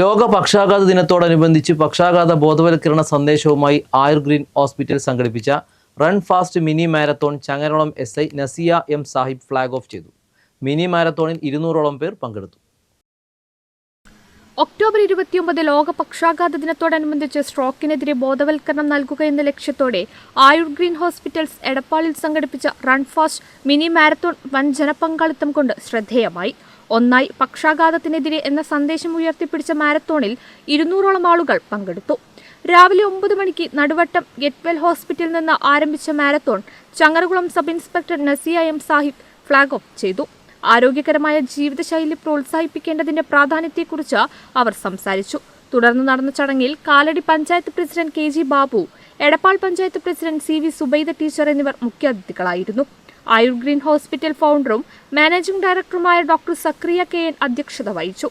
ലോക പക്ഷാഘാത ദിനത്തോടനുബന്ധിച്ച് പക്ഷാഘാത ബോധവൽക്കരണ സന്ദേശവുമായി ആയുർഗ്രീൻ ഹോസ്പിറ്റൽ സംഘടിപ്പിച്ച run fast mini marathon Changarolam S I Nasiya M Sahib flag off ചെയ്തു. മിനി മാരത്തോണിൽ ഇരുന്നൂറോളം പേർ പങ്കെടുത്തു. ഒക്ടോബർ ഇരുപത്തിയൊമ്പത് ലോക പക്ഷാഘാത ദിനത്തോടനുബന്ധിച്ച് സ്ട്രോക്കിനെതിരെ ബോധവൽക്കരണം നൽകുക എന്ന ലക്ഷ്യത്തോടെ ആയുർ ഗ്രീൻ ഹോസ്പിറ്റൽസ് എടപ്പാളിൽ സംഘടിപ്പിച്ച റൺ ഫാസ്റ്റ് മിനി മാരത്തോൺ വൻ ജനപങ്കാളിത്തം കൊണ്ട് ശ്രദ്ധേയമായി. ഒന്നായി പക്ഷാഘാതത്തിനെതിരെ എന്ന സന്ദേശം ഉയർത്തിപ്പിടിച്ച മാരത്തോണിൽ ഇരുന്നൂറോളം ആളുകൾ പങ്കെടുത്തു. രാവിലെ ഒമ്പത് മണിക്ക് നടുവട്ടം ഗെറ്റ്വെൽ ഹോസ്പിറ്റലിൽ നിന്ന് ആരംഭിച്ച marathon Changaramkulam sub inspector Nasiya M Sahib flag off ചെയ്തു. ആരോഗ്യകരമായ ജീവിതശൈലി പ്രോത്സാഹിപ്പിക്കേണ്ടതിന്റെ പ്രാധാന്യത്തെക്കുറിച്ച് അവർ സംസാരിച്ചു. തുടർന്ന് നടന്ന ചടങ്ങിൽ Kaladi panchayat president K G Babu Edappal panchayat president C V Zubaida teacher എന്നിവർ മുഖ്യാതിഥികളായിരുന്നു. ആയുർ ഗ്രീൻ ഹോസ്പിറ്റൽ ഫൗണ്ടറും മാനേജിംഗ് ഡയറക്ടറുമായ ഡോക്ടർ സക്രിയ കെ എൻ അധ്യക്ഷത വഹിച്ചു.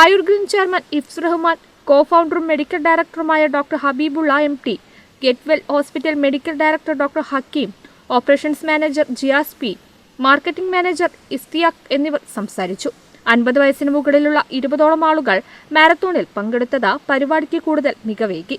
ആയുർ ഗ്രീൻ ചെയർമാൻ ഇഫ്സ് റഹ്മാൻ കോ ഫൗണ്ടറും മെഡിക്കൽ ഡയറക്ടറുമായ doctor Habibullah M T Getwell hospital medical director doctor Hakeem operations manager Jiyas P marketing manager Isthiyaq എന്നിവർ സംസാരിച്ചു. അൻപത് വയസ്സിന് മുകളിലുള്ള ഇരുപതോളം ആളുകൾ മാരത്തോണിൽ പങ്കെടുത്തത് പരിപാടിക്ക് കൂടുതൽ മികവേകി.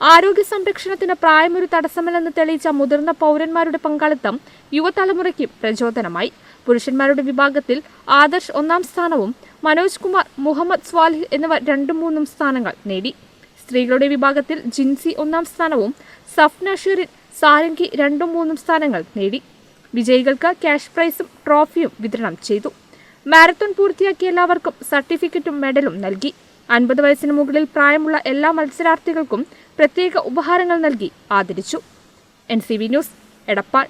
ആരോഗ്യ സംരക്ഷണത്തിന് പ്രായമൊരു തടസ്സമല്ലെന്ന് തെളിയിച്ച മുതിർന്ന പൗരന്മാരുടെ പങ്കാളിത്തം യുവതലമുറയ്ക്ക് പ്രചോദനമായി. പുരുഷന്മാരുടെ വിഭാഗത്തിൽ ആദർശ് ഒന്നാം സ്ഥാനവും മനോജ് കുമാർ മുഹമ്മദ് സ്വാലിഹ് എന്നിവർ രണ്ടും മൂന്നും സ്ഥാനങ്ങൾ നേടി. സ്ത്രീകളുടെ വിഭാഗത്തിൽ ജിൻസി ഒന്നാം സ്ഥാനവും സഫ്ന ഷെറിൻ സാരംഗി രണ്ടും മൂന്നും സ്ഥാനങ്ങൾ നേടി. വിജയികൾക്ക് ക്യാഷ് പ്രൈസും ട്രോഫിയും വിതരണം ചെയ്തു. മാരത്തോൺ പൂർത്തിയാക്കിയ എല്ലാവർക്കും സർട്ടിഫിക്കറ്റും മെഡലും നൽകി. അൻപത് വയസ്സിന് മുകളിൽ പ്രായമുള്ള എല്ലാ മത്സരാർത്ഥികൾക്കും പ്രത്യേക ഉപഹാരങ്ങൾ നൽകി ആദരിച്ചു. N news Edappal.